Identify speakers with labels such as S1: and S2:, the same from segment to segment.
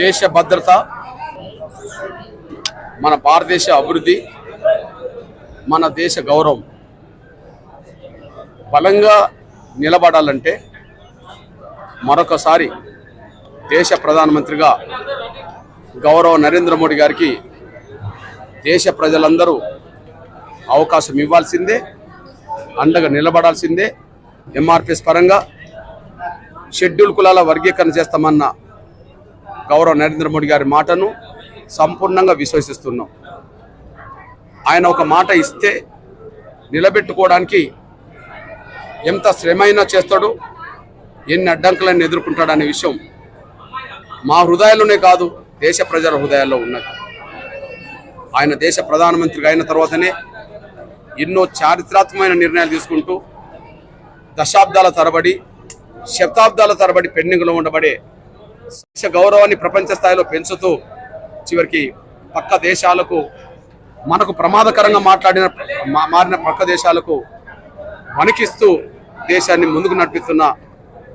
S1: దేశ భద్రత మన భారతదేశ అభివృద్ధి మన దేశ గౌరవం. బలంగా నిలబడాలంటే మరొకసారి దేశ ప్రధానమంత్రిగా గౌరవ నరేంద్ర మోడీ గారికి దేశ ప్రజలందరూ అవకాశం ఇవ్వాల్సిందే అండగా నిలబడాల్సిందే. ఎంఆర్పిఎస్ పరంగా షెడ్యూల్ కులాల వర్గీకరణ చేస్తామన్న గౌరవ నరేంద్ర మోడీ గారి మాటను సంపూర్ణంగా విశ్వసిస్తున్నాం. ఆయన ఒక మాట ఇస్తే నిలబెట్టుకోవడానికి ఎంత శ్రమైనా చేస్తాడు ఎన్ని అడ్డంకులను ఎదుర్కొంటాడనే విషయం మా హృదయాల్లోనే కాదు దేశ ప్రజల హృదయాల్లో ఉన్నది. ఆయన దేశ ప్రధానమంత్రిగా అయిన తర్వాతనే ఎన్నో చారిత్రాత్మకమైన నిర్ణయాలు తీసుకుంటూ దశాబ్దాల తరబడి శతాబ్దాల తరబడి పెండింగ్లో ఉండబడే దేశ గౌరవాన్ని ప్రపంచ స్థాయిలో పెంచుతూ చివరికి పక్క దేశాలకు మనకు ప్రమాదకరంగా మాట్లాడిన మా- మారిన పక్క దేశాలకు వణికిస్తూ దేశాన్ని ముందుకు నడిపిస్తున్న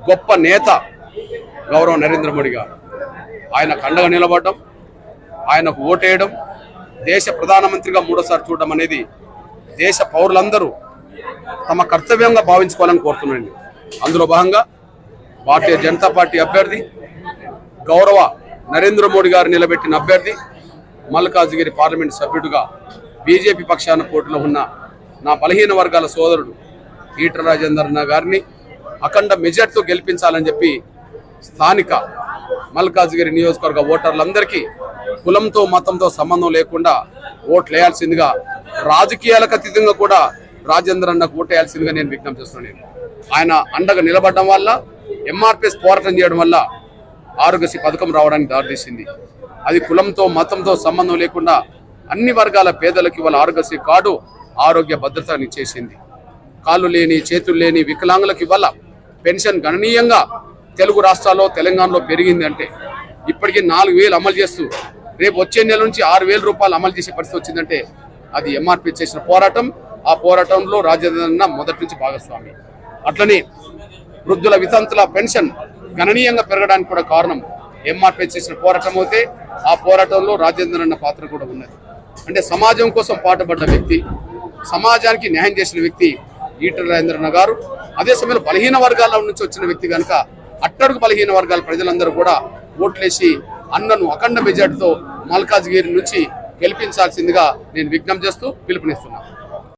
S1: గొప్ప నేత గౌరవ నరేంద్ర మోడీ గారు. ఆయనకు అండగా నిలబడడం ఆయనకు ఓటేయడం దేశ ప్రధానమంత్రిగా మూడోసారి చూడడం అనేది దేశ పౌరులందరూ తమ కర్తవ్యంగా భావించుకోవాలని కోరుతున్నాను అందులో భాగంగా భారతీయ జనతా పార్టీ అభ్యర్థి గౌరవ నరేంద్ర మోడీ గారు నిలబెట్టిన అభ్యర్థి మల్కాజ్గిరి పార్లమెంట్ సభ్యుడిగా బీజేపీ పక్షాన పోటీలో ఉన్న నా బలహీన వర్గాల సోదరుడు ఈటల రాజేందర్ గారిని అఖండ మెజార్టీతో గెలిపించాలని చెప్పి స్థానిక మల్కాజ్గిరి నియోజకవర్గ ఓటర్లందరికీ కులంతో మతంతో సంబంధం లేకుండా ఓట్లు వేయాల్సిందిగా రాజకీయాలకు అతీతంగా కూడా రాజేంద్ర అన్నకు ఓటేయాల్సిందిగా నేను విజ్ఞప్తి చేస్తున్నాను. ఆయన అండగా నిలబడడం వల్ల ఎంఆర్పిఎస్ పోరాటం చేయడం వల్ల ఆరోగ్యశ్రీ పథకం రావడానికి దారితీసింది. అది కులంతో మతంతో సంబంధం లేకుండా అన్ని వర్గాల పేదలకు ఇవాళ ఆరోగ్యశ్రీ కార్డు ఆరోగ్య భద్రతనిచ్చేసింది కాళ్ళు లేని చేతులు లేని వికలాంగులకు ఇవాళ పెన్షన్ గణనీయంగా తెలుగు రాష్ట్రాల్లో తెలంగాణలో పెరిగింది అంటే ఇప్పటికీ నాలుగు వేలు అమలు చేస్తూ రేపు వచ్చే నెల నుంచి ఆరు వేల రూపాయలు అమలు చేసే పరిస్థితి వచ్చిందంటే అది ఎంఆర్పి చేసిన పోరాటం. ఆ పోరాటంలో రాజధాని మొదటి నుంచి భాగస్వామి. అట్లనే వృద్ధుల వితంతుల పెన్షన్ గణనీయంగా పెరగడానికి కూడా కారణం ఎంఆర్పీ చేసిన పోరాటం అయితే ఆ పోరాటంలో రాజేంద్ర అన్న పాత్ర కూడా ఉన్నది. అంటే సమాజం కోసం పాటుపడ్డ వ్యక్తి సమాజానికి న్యాయం చేసిన వ్యక్తి ఈటల రాజేంద్రన్న గారు అదే సమయంలో బలహీన వర్గాల నుంచి వచ్చిన వ్యక్తి కనుక అట్టడుగు బలహీన వర్గాల ప్రజలందరూ కూడా ఓట్లేసి అన్నను అఖండ మెజార్టీతో మల్కాజ్గిరి నుంచి గెలిపించాల్సిందిగా నేను విజ్ఞప్తి చేస్తూ పిలుపునిస్తున్నాను.